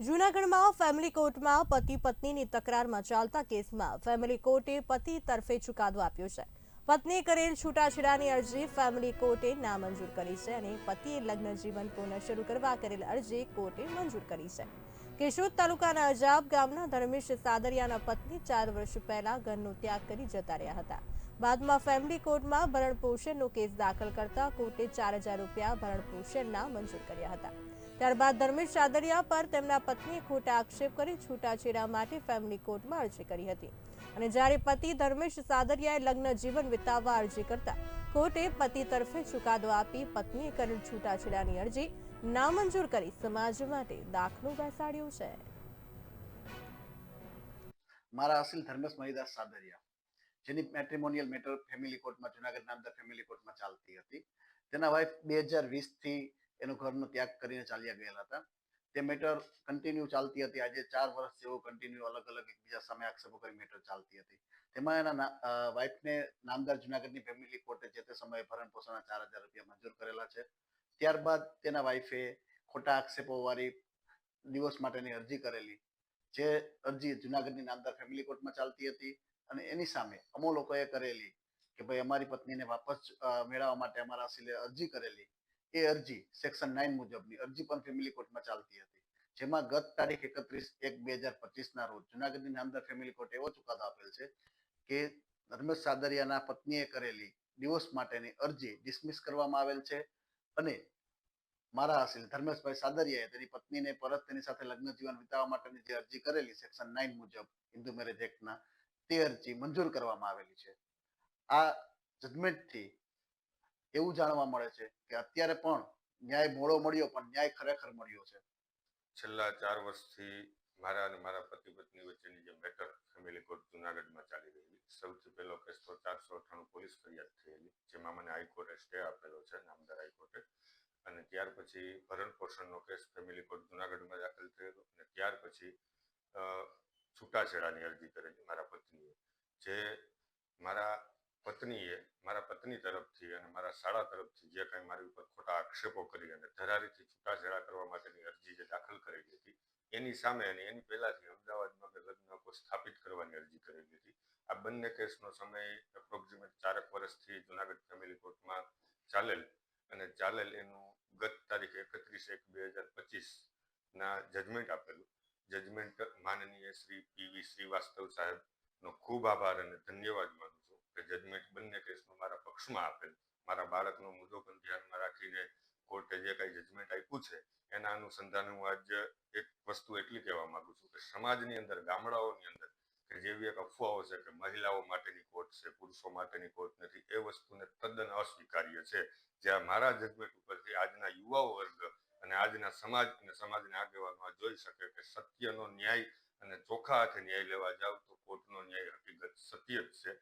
જૂનાગઢમાં ફેમિલી કોર્ટમાં પતિ પત્નીની તકરારમાં ચાલતા કેસમાં ફેમિલી કોર્ટે પતિ તરફે ચુકાદો આપ્યો છે. પત્નીએ કરેલ છૂટાછેડાની અરજી ફેમિલી કોર્ટે નામંજૂર કરી છે અને પતિએ લગ્ન જીવન પુનઃ શરૂ કરવા કરેલ અરજી કોર્ટે મંજૂર કરી છે. કેશોદ તાલુકાના અજાબ ગામના ધર્મેશ સાદરિયાના પત્ની ચાર વર્ષ પહેલા ઘરનો ત્યાગ કરી જતા રહ્યા હતા. બાદમાં ફેમિલી કોર્ટમાં ભરણ પોષણનો કેસ દાખલ કરતા કોર્ટે ચાર હજાર રૂપિયા ભરણ પોષણના મંજૂર કર્યા હતા. ત્યારબાદ ધર્મેશ સાદરિયા પર તેમના પત્નીએ ખોટા આક્ષેપ કરી છૂટાછેડા માટે ફેમિલી કોર્ટમાં અરજી કરી હતી. અને જ્યારે પતિ ધર્મેશ સાદરિયાએ લગ્ન જીવન વિતાવવા અરજી કરતા કોર્ટે પતિ તરફે ચુકાદો આપી પત્નીએ કરેલ છૂટાછેડાની અરજી નામંજૂર કરી સમાજ માટે દાખલો બેસાડ્યો છે. મારા અસિલ ધર્મેશ મહિદાસ સાદરિયા, જેની મેટ્રિમોનિયલ મેટર ફેમિલી કોર્ટમાં જુનાગઢ નામદાર ફેમિલી કોર્ટમાં ચાલતી હતી. તેના વાઇફ બે હજાર વીસથી એનું ઘરનો ત્યાગ કરીને ચાલ્યા ગયેલા હતા. તે મેટર કન્ટિન્યુ ચાલતી હતી. આજે ચાર વર્ષ જેવો કન્ટિન્યુ અલગ અલગ એકબીજા સામે આક્ષેપો કરી મેટર ચાલતી હતી. તેમાં એના વાઇફને નામદાર જુનાગઢની ફેમિલી કોર્ટે જે તે સમયે ભરણ પોષણના ચાર હજાર રૂપિયા મંજૂર કરેલા છે. ત્યારબાદ તેના વાઇફે ખોટા આક્ષેપો વાળી દિવસ માટેની અરજી કરેલી. જે અરજી જુનાગઢની નામદાર ફેમિલી કોર્ટમાં ચાલતી હતી અને એની સામે અમો લોકોએ કરેલી કે ભાઈ અમારી પત્નીને વાપસ મેળવવા માટે અમારા અરજી કરેલી. એ અરજી સેક્શન નાઇન મુજબની અરજી પણ ફેમિલી કોર્ટમાં ચાલતી હતી. જેમાં ગત તારીખ એકત્રીસ એક બે હજાર પચીસ ના રોજ જુનાગઢની નામદાર ફેમિલી કોર્ટ એવો ચુકાદો આપેલ છે કે ધર્મેશ સાદરિયાના પત્નીએ કરેલી ડિવોર્સ માટેની અરજી ડિસમિસ કરવામાં આવેલ છે અને મારા હાસિલ ધર્મેશભાઈ સાદરિયાએ તેની પત્નીને પરત તેની સાથે લગ્ન જીવન વિતાવવા માટેની જે અરજી કરેલી સેક્શન નાઇન મુજબ હિન્દુ મેરેજ એક્ટના તે અરજી મંજૂર કરવામાં આવેલી છે. આ જજમેન્ટથી એવું જાણવા મળે છે કે અત્યારે પણ ન્યાય મોડો મળ્યો, પણ ન્યાય ખરેખર મળ્યો છે. છેલ્લા ચાર વર્ષથી મારા અને મારા પતિ પત્ની વચ્ચેની જે મેટર ફેમિલી કોર્ટ જુનાગઢમાં ચાલી રહેલી, સૌથી પહેલો કેસ તો ચારસો અઠ્ઠાણું પોલીસ ફરિયાદ થયેલી, જેમાં મને હાઈકોર્ટે સ્ટે આપેલો છે, નામદાર હાઈકોર્ટે અને ત્યાર પછી ભરણ પોષણનો કેસ ફેમિલી કોર્ટ જુનાગઢમાં દાખલ થયેલો અને ત્યાર પછી છૂટાછેડાની અરજી કરેલી મારા પત્નીએ, જે મારા પત્નીએ મારા પત્ની તરફથી અને મારા શાળા તરફથી જે કાંઈ મારી ઉપર ખોટા આક્ષેપો કરી અને ધરારીથી છૂટાછેડા કરવા માટેની અરજી જે દાખલ કરેલી હતી, એની સામે અને એની પહેલાથી અમદાવાદમાં મેં લગ્ન સ્થાપિત કરવાની અરજી કરેલી હતી. આ બંને કેસનો સમય એપ્રોક્સિમેટ ચારક વર્ષથી જુનાગઢ ફેમિલી કોર્ટમાં ચાલેલ અને ચાલેલ એનું ગત તારીખ એકત્રીસ એક બે હજાર પચીસના જજમેન્ટ આપેલું. જજમેન્ટ માનનીય શ્રી પીવી શ્રીવાસ્તવ સાહેબનો ખૂબ આભાર અને ધન્યવાદ માનું છું. કે બંને કેસમાં મારા પક્ષમાં આપેલ. મારા બાળકનો મુદ્દો પણ ધ્યાનમાં રાખીને કોર્ટે જે કાંઈ જજમેન્ટ આપ્યું છે, એના અનુસંધાને હું આજ એક વસ્તુ એટલી કહેવા માંગુ છું કે સમાજની અંદર, ગામડાઓની અંદર, કે જેવી એક અફવાઓ છે કે મહિલાઓ માટેની કોર્ટ છે, પુરુષો માટેની કોર્ટ નથી, એ વસ્તુને તદ્દન અસ્વીકાર્ય છે. જ્યાં મારા જજમેન્ટ ઉપરથી આજના યુવાઓ વર્ગ અને આજના સમાજ અને સમાજના આગેવાનો જોઈ શકે કે સત્યનો ન્યાય અને ચોખ્ખા હાથે ન્યાય લેવા જાવ તો કોર્ટનો ન્યાય હકીકત સત્ય જ છે.